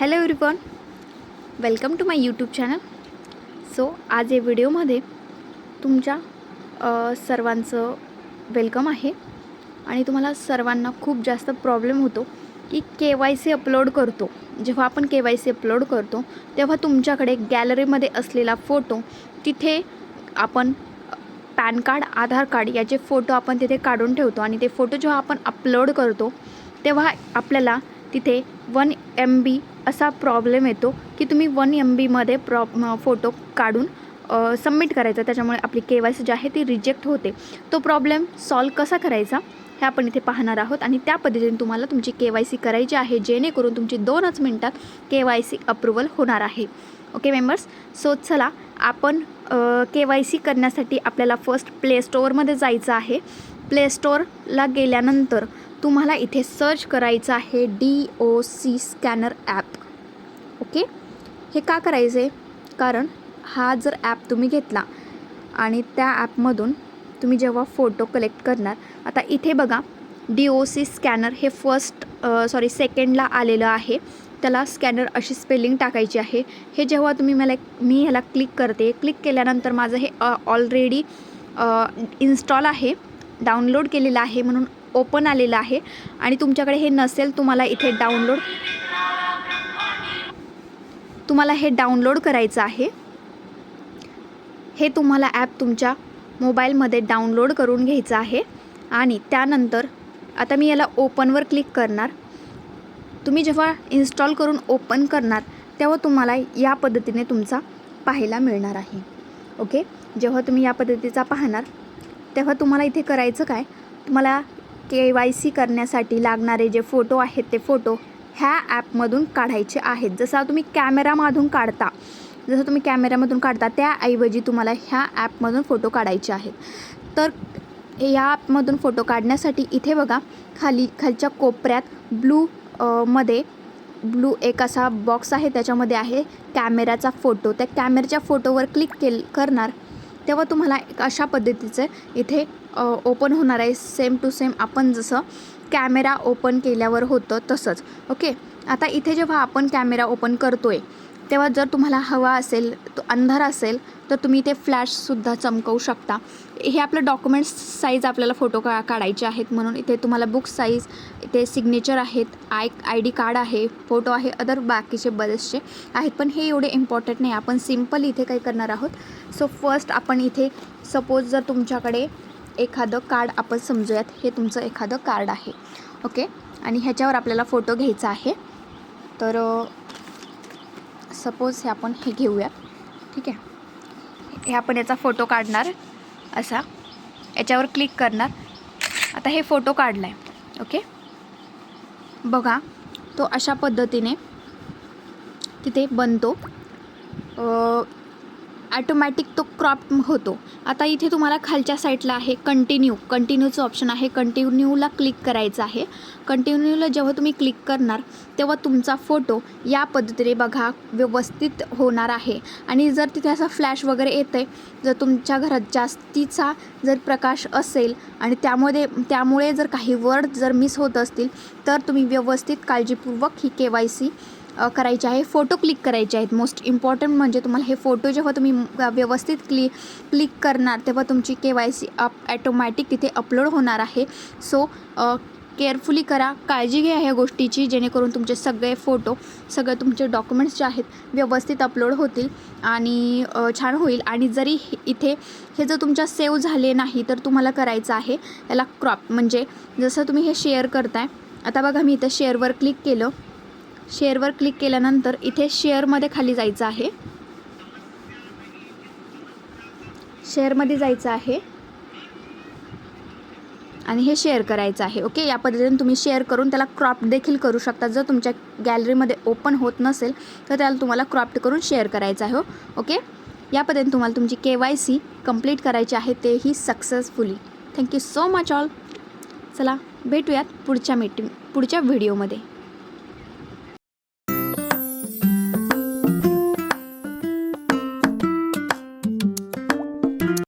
Hello everyone welcome to my YouTube channel so आज या व्हिडिओमध्ये तुमच्या सर्वांचं वेलकम आहे. आणि तुम्हाला सर्वांना खूप जास्त प्रॉब्लेम होतो की के वाय सी अपलोड करतो. जेव्हा आपण के वाय सी अपलोड करतो तेव्हा तुमच्याकडे गॅलरीमध्ये असलेला फोटो तिथे आपण पॅन कार्ड आधार कार्ड याचे फोटो आपण तिथे काढून ठेवतो. आणि ते फोटो जेव्हा आपण अपलोड करतो तेव्हा आपल्याला तिथे वन एम बी असा प्रॉब्लेम येतो की तुम्ही वन एम बीमध्ये प्रॉ फोटो काढून सबमिट करायचा. त्याच्यामुळे आपली के वाय सी जी आहे ती रिजेक्ट होते. तो प्रॉब्लेम सॉल्व कसा करायचा? हे आपण इथे पाहणार आहोत आणि त्या पद्धतीने तुम्हाला तुमची के वाय सी करायची आहे जेणेकरून तुमची दोनच मिनटात के वाय सी अप्रुव्हल होणार आहे. ओके मेंबर्स सो चला आपण के वाय सी करण्यासाठी आपल्याला फर्स्ट प्ले स्टोअरमध्ये जायचं आहे. प्ले स्टोअरला गेल्यानंतर तुम्हाला इथे सर्च करायचं आहे D O C scanner app okay? हे का करायचं आहे कारण हा जर ॲप तुम्ही घेतला आणि त्या ॲपमधून तुम्ही जेव्हा फोटो कलेक्ट करणार आता इथे बघा डी ओ सी स्कॅनर हे फर्स्ट सॉरी सेकंडला आलेलं आहे. त्याला स्कॅनर अशी स्पेलिंग टाकायची आहे. हे जेव्हा तुम्ही मला मी ह्याला क्लिक करते क्लिक केल्यानंतर माझं हे ऑलरेडी इन्स्टॉल आहे डाउनलोड केलेलं आहे म्हणून ओपन आलेलं आहे. आणि तुमच्याकडे हे नसेल तुम्हाला इथे डाउनलोड तुम्हाला हे डाउनलोड करायचं आहे. हे तुम्हाला ॲप तुमच्या मोबाईलमध्ये डाउनलोड करून घ्यायचं आहे. आणि त्यानंतर आता मी याला ओपनवर क्लिक करणार. तुम्ही जेव्हा इन्स्टॉल करून ओपन करणार तेव्हा तुम्हाला या पद्धतीने तुमचा पाहायला मिळणार आहे. ओके जेव्हा तुम्ही या पद्धतीचा पाहणार तेव्हा तुम्हाला इथे करायचं काय? तुम्हाला के वाय सी करण्यासाठी लागणारे जे फोटो आहेत ते फोटो ह्या ॲपमधून काढायचे आहेत. जसा तुम्ही कॅमेरामधून काढता जसं तुम्ही कॅमेऱ्यामधून काढता त्याऐवजी तुम्हाला ह्या ॲपमधून फोटो काढायचे आहेत. तर या ॲपमधून फोटो काढण्यासाठी इथे बघा खाली खालच्या कोपऱ्यात ब्लू मध्ये ब्लू एक असा बॉक्स आहे त्याच्यामध्ये आहे कॅमेऱ्याचा फोटो. त्या कॅमेऱ्याच्या फोटोवर क्लिक केल करणार तेव्हा तुम्हाला एक अशा पद्धतीचं इथे ओपन होणार आहे. सेम टू सेम आपण जसं कॅमेरा ओपन केल्यावर होतं तसंच ओके? आता इथे जेव्हा आपण कॅमेरा ओपन करतो आहे तेव्हा जर तुम्हाला हवा असेल तो अंधार असेल तर तुम्ही ते फ्लॅशसुद्धा चमकवू शकता. हे आपलं डॉक्युमेंट्स साईज आपल्याला फोटो का काढायचे आहेत म्हणून इथे तुम्हाला बुक साईज इथे सिग्नेचर आहेत आय आय डी कार्ड आहे फोटो आहे अदर बाकीचे बरेचसे आहेत. पण हे एवढे इम्पॉर्टंट नाही आपण सिंपल इथे काय करणार आहोत. सो फर्स्ट आपण इथे सपोज जर तुमच्याकडे एखादं कार्ड आपण समजूयात हे तुमचं एखादं कार्ड आहे. ओके? आणि ह्याच्यावर आपल्याला फोटो घ्यायचा आहे. तर सपोज हे आपण हे घेऊया ठीक आहे? हे आपण याचा फोटो काढणार. असा. याच्यावर क्लिक करणार. आता हे फोटो काढला आहे ओके? बघा. तो अशा पद्धतीने तिथे बनतो. ॲटोमॅटिक तो क्रॉप होतो. आता इथे तुम्हाला खालच्या साईडला आहे कंटिन्यू कंटिन्यूचं ऑप्शन आहे कंटिन्यूला क्लिक करायचं आहे. कंटिन्यूला जेव्हा तुम्ही क्लिक करणार तेव्हा तुमचा फोटो या पद्धतीने बघा व्यवस्थित होणार आहे. आणि जर तिथे असं फ्लॅश वगैरे येतं आहे जर तुमच्या घरात जास्तीचा जर प्रकाश असेल आणि त्यामध्ये त्यामुळे जर काही वर्ड जर मिस होत असतील तर तुम्ही व्यवस्थित काळजीपूर्वक ही के वाय सी करायचे आहे. फोटो क्लिक करायचे आहेत. मोस्ट इम्पॉर्टंट म्हणजे तुम्हाला हे फोटो जेव्हा तुम्ही व्यवस्थित क्लि क्लिक करणार तेव्हा तुमची K Y C up automatic तिथे अपलोड होणार आहे. सो केअरफुली करा. काळजी घ्या ह्या गोष्टीची जेणेकरून तुमचे सगळे फोटो सगळे तुमचे डॉक्युमेंट्स जे आहेत व्यवस्थित अपलोड होतील आणि छान होईल. आणि जरी हे- इथे हे जर तुमच्या सेव्ह झाले नाही तर तुम्हाला करायचं आहे याला क्रॉप म्हणजे जसं तुम्ही हे शेअर करताय आता बघा मी इथं शेअरवर क्लिक केलं. शेअरवर क्लिक केल्यानंतर इथे शेअरमध्ये खाली जायचं आहे. शेअरमध्ये जायचं आहे. आणि हे शेअर करायचं आहे. ओके या पद्धतीने तुम्ही शेअर करून त्याला क्रॉप देखील करू शकता. जर तुमच्या गॅलरीमध्ये ओपन होत नसेल तर त्याला तुम्हाला क्रॉप्ट करून शेअर करायचं आहे. हो ओके या पद्धतीने तुम्हाला तुमची के वाय सी कंप्लीट करायची आहे. तेही successfully. Thank you so much all चला भेटूयात पुढच्या मीटिंग पुढच्या व्हिडिओमध्ये